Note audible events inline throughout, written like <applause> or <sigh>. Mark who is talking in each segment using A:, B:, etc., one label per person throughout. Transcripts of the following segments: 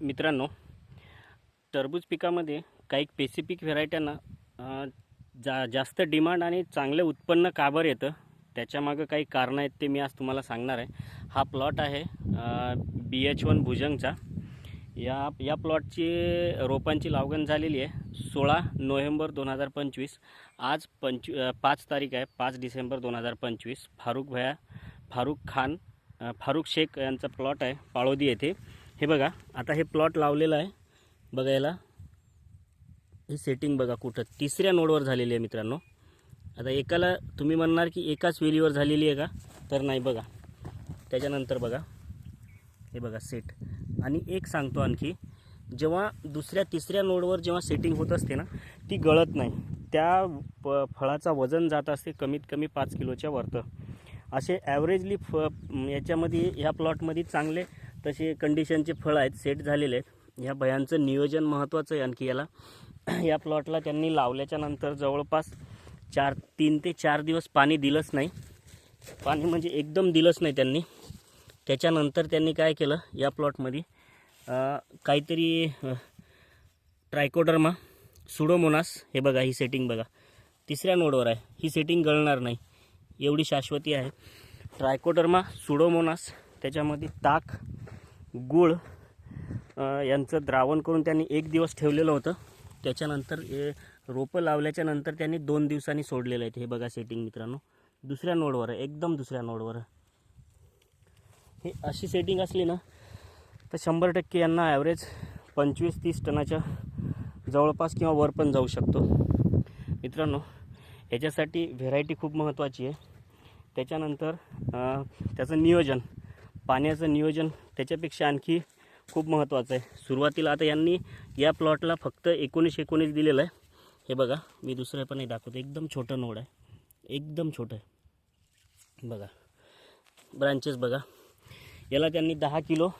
A: मित्रांनो टरबूज पिकामध्ये काही स्पेसिफिक व्हेरायट्यांना जा जास्त डिमांड आणि चांगलं उत्पन्न का बरं येतं? त्याच्यामागं काही कारणं आहेत ते मी आज तुम्हाला सांगणार आहे. हा प्लॉट आहे बी एच वन भुजंगचा. या या प्लॉटची रोपांची लावगण झालेली आहे सोळा नोव्हेंबर दोन हजार पंचवीस. आज पंच पाच तारीख आहे पाच डिसेंबर दोन हजार पंचवीस. फारुख भया फारुख खान फारुख शेख यांचा प्लॉट आहे पाळोदी येथे. हे बघा आता हे प्लॉट लावलेलं आहे बघायला. ही सेटिंग बघा कुठं. तिसऱ्या नोडवर झालेली आहे मित्रांनो. आता एकाला तुम्ही म्हणणार की एकाच वेलीवर झालेली आहे का? तर नाही बघा. त्याच्यानंतर बघा. हे बघा सेट आणि एक सांगतो आणखी जेव्हा दुसऱ्या तिसऱ्या नोडवर जेव्हा सेटिंग होत असते ना ती गळत नाही. त्या प फळाचा वजन जात असते कमीत कमी पाच किलोच्या वरतं. असे ॲव्हरेजली फ याच्यामध्ये ह्या प्लॉटमध्ये चांगले तसे कंडिशनचे फळ आहेत सेट झालेले आहेत. ह्या भयांचं नियोजन महत्त्वाचं आहे आणखी याला. या प्लॉटला त्यांनी लावल्याच्या नंतर जवळपास चार तीन ते चार दिवस पाणी दिलंच नाही. पाणी म्हणजे एकदम दिलंच नाही त्यांनी. त्याच्यानंतर त्यांनी काय केलं या प्लॉटमध्ये काहीतरी ट्रायकोडर्मा सुडोमोनास हे बघा ही सेटिंग बघा. तिसऱ्या नोडवर आहे. ही सेटिंग गळणार नाही. एवढी शाश्वती आहे. ट्रायकोडर्मा सुडोमोनास त्याच्यामध्ये ताक गूळ यांचं द्रावण करून त्यांनी एक दिवस ठेवलेलं होतं. त्याच्यानंतर रोपं लावल्याच्या नंतर त्यांनी दोन दिवसांनी सोडलेलं आहे हे बघा सेटिंग मित्रांनो. दुसऱ्या नोडवर एकदम दुसऱ्या नोडवर. हे अशी सेटिंग असली ना तर शंभर टक्के यांना ॲव्हरेज पंचवीस तीस टनाच्या जवळपास किंवा वर पण जाऊ शकतो. मित्रांनो याच्यासाठी व्हेरायटी खूप महत्त्वाची आहे. त्याच्यानंतर त्याचं नियोजन. पाण्याचं नियोजन त्याच्यापेक्षा आणखी खूप महत्त्वाचं आहे. सुरुवातीला आता यांनी या प्लॉटला फक्त एकोणीस एकोणीस दिलेलं आहे. हे बघा मी दुसरं पण नाही दाखवतो. एकदम छोटं नोड आहे. एकदम छोटं आहे. बघा ब्रांचेस बघा. याला त्यांनी दहा किलो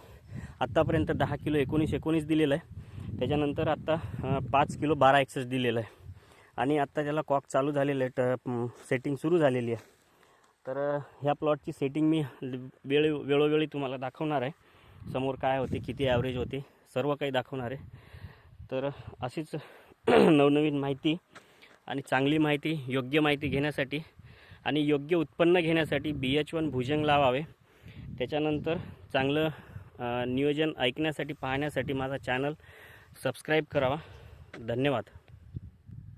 A: आत्तापर्यंत दहा किलो एकोणीस एकोणीस दिलेलं आहे. त्याच्यानंतर आत्ता पाच किलो बारा एक्सेस दिलेलं आहे. आणि आत्ता त्याला कॉक चालू झालेलं आहे ट सेटिंग सुरू झालेली आहे. तर ह्या प्लॉटची सेटिंग मी वेळ वेळोवेळी तुम्हाला दाखवणार आहे. समोर काय होते किती ॲव्हरेज होते सर्व काही दाखवणार आहे. तर अशीच <clears throat> नवनवीन माहिती आणि चांगली माहिती योग्य माहिती घेण्यासाठी आणि योग्य उत्पन्न घेण्यासाठी बी एच वन भुजंग लावावे. त्याच्यानंतर चांगलं नियोजन ऐकण्यासाठी पाहण्यासाठी माझा चॅनल सबस्क्राईब करावा. धन्यवाद.